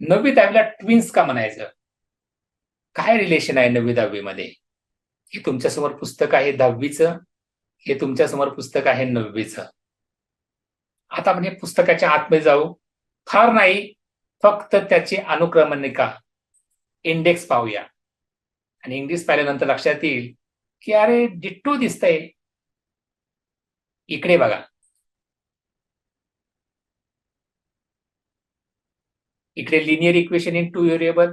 नववी दहावीला ट्विन्स का म्हणायचं? काय रिलेशन आहे नववी दहावीमध्ये हे तुमच्यासमोर पुस्तक आहे दहावीचं. हे तुमच्यासमोर पुस्तक आहे नववीचं. आता आपण हे पुस्तकाच्या आतमध्ये जाऊ. फार नाही फक्त त्याची अनुक्रमणिका इंडेक्स पाहूया. आणि इंग्लिश पाहिल्यानंतर लक्षात येईल की अरे डिट्टो दिसतंय. इकडे बघा. इकडे linear equation in two variable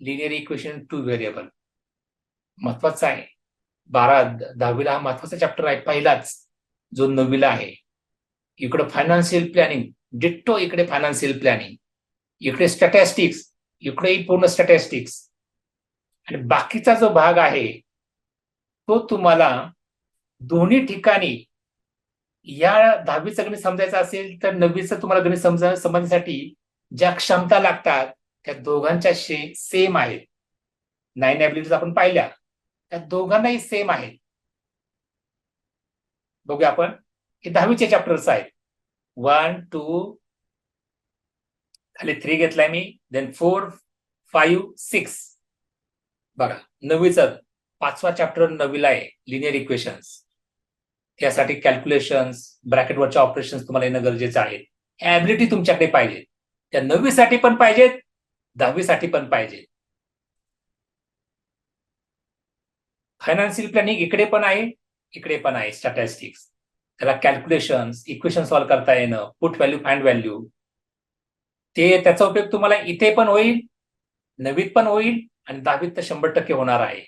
linear equation in two variable महत्त्वाचा आहे. बारा दहावीला हा महत्त्वाचा चॅप्टर आहे पहिलाच. जो नववीला आहे. इकडे फायनान्शियल प्लॅनिंग डिट्टो इकडे फायनान्शियल प्लॅनिंग इकडे स्टॅटिस्टिक्स इकडेही पूर्ण स्टॅटिस्टिक्स आणि बाकीचा जो भाग आहे तो तुम्हाला दोन्ही ठिकाणी या दहावीचं गणित समजायचं असेल तर नववीचं तुम्हाला गणित समजा समजण्यासाठी ज्या क्षमता लागतात त्या दोघांच्या सेम आहेत. नाईन ऍबिलिटीज आपण पाहिल्या त्या दोघांनाही सेम आहेत. बघूया आपण हे दहावीचे चॅप्टर्स आहेत. वन टू खाली थ्री घेतलाय मी देन फोर फाईव्ह सिक्स बघा नववीचा पाचवा चॅप्टर नववीला आहे लिनियर इक्वेशन्स त्यासाठी कॅल्क्युलेशन्स ब्रॅकेटवरच्या ऑपरेशन्स तुम्हाला येणं गरजेचं आहे. ऍबिलिटी तुमच्याकडे पाहिजे. त्या नववीसाठी पण पाहिजेत दहावीसाठी पण पाहिजे. फायनान्शियल प्लॅनिंग इकडे पण आहे इकडे पण आहे स्टॅटिस्टिक्स त्याला कॅल्क्युलेशन इक्वेशन सॉल्व्ह करता येणं पुट व्हॅल्यू फाइंड व्हॅल्यू ते त्याचा उपयोग तुम्हाला इथे पण होईल नवीत पण होईल आणि दहावीत तर शंभर टक्के होणार आहे.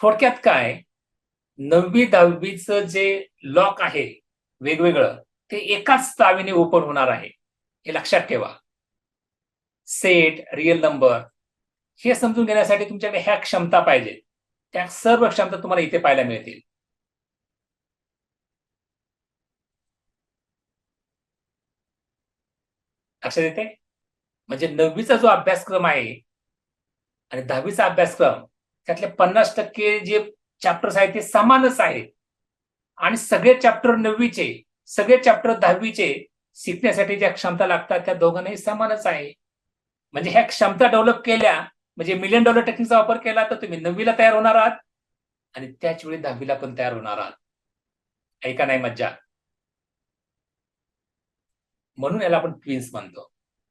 थोडक्यात काय? नववी दहावीचं जे लॉक आहे वेगवेगळं ते एकाच चावीने ओपन होणार आहे. हे लक्षात ठेवा. सेट रिअल नंबर हे समजून घेण्यासाठी तुमच्याकडे ह्या क्षमता पाहिजेत त्या सर्व क्षमता तुम्हाला इथे पाहायला मिळतील. लक्षात येते? म्हणजे नववीचा जो अभ्यासक्रम आहे आणि दहावीचा अभ्यासक्रम त्यातले पन्नास टक्के जे चॅप्टर्स आहेत ते समानच आहेत. आणि सगळे चॅप्टर नववीचे सगळे चॅप्टर दहावीचे शिकण्यासाठी ज्या क्षमता लागतात त्या दोघांनाही समानच आहे. म्हणजे ह्या क्षमता डेव्हलप केल्या म्हणजे मिलियन डॉलर टेक्निकचा वापर केला तर तुम्ही नववीला तयार होणार आहात. आणि त्याच वेळी दहावीला पण तयार होणार आहात. ऐका नाही मज्जा. म्हणून याला आपण ट्विन्स म्हणतो.